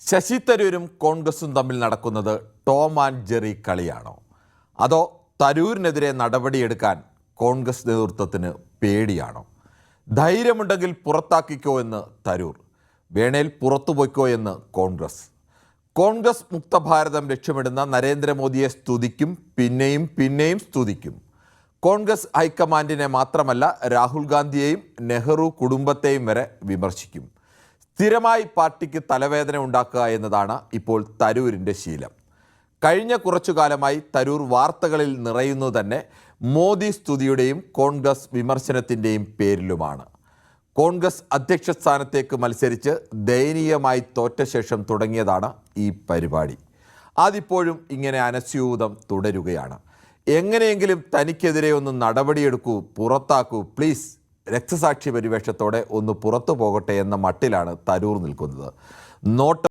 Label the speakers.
Speaker 1: ശശി തരൂരും കോൺഗ്രസും തമ്മിൽ നടക്കുന്നത് ടോം ആൻഡ് ജെറി കളിയാണോ? അതോ തരൂരിനെതിരെ നടപടിയെടുക്കാൻ കോൺഗ്രസ് നേതൃത്വത്തിന് പേടിയാണോ? ധൈര്യമുണ്ടെങ്കിൽ പുറത്താക്കിക്കോ എന്ന് തരൂർ വേണേൽ പുറത്തു പോയിക്കോ എന്ന് കോൺഗ്രസ്. കോൺഗ്രസ് മുക്ത ഭാരതം ലക്ഷ്യമിടുന്ന നരേന്ദ്രമോദിയെ സ്തുതിക്കും പിന്നെയും പിന്നെയും സ്തുതിക്കും. കോൺഗ്രസ് ഹൈക്കമാൻഡിനെ മാത്രമല്ല രാഹുൽ ഗാന്ധിയെയും നെഹ്റു കുടുംബത്തെയും വരെ വിമർശിക്കും. സ്ഥിരമായി പാർട്ടിക്ക് തലവേദന ഉണ്ടാക്കുക എന്നതാണ് ഇപ്പോൾ തരൂരിന്റെ ശീലം. കഴിഞ്ഞ കുറച്ചു കാലമായി തരൂർ വാർത്തകളിൽ നിറയുന്നത് തന്നെ മോദി സ്തുതിയുടെയും കോൺഗ്രസ് വിമർശനത്തിന്റെയും പേരിലുമാണ്. കോൺഗ്രസ് അധ്യക്ഷ സ്ഥാനത്തേക്ക് മത്സരിച്ച് ദയനീയമായി തോറ്റ ശേഷം തുടങ്ങിയതാണ് ഈ പരിപാടി. അതിപ്പോഴും ഇങ്ങനെ അനസ്യൂതം തുടരുകയാണ്. എങ്ങനെയെങ്കിലും തനിക്കെതിരെ ഒന്ന് നടപടിയെടുക്കൂ പുറത്താക്കൂ പ്ലീസ്. രക്തസാക്ഷി പരിവേഷത്തോടെ ഒന്ന് പുറത്തു പോകട്ടെ എന്ന മട്ടിലാണ് തരൂർ നിൽക്കുന്നത്. നോട്ട്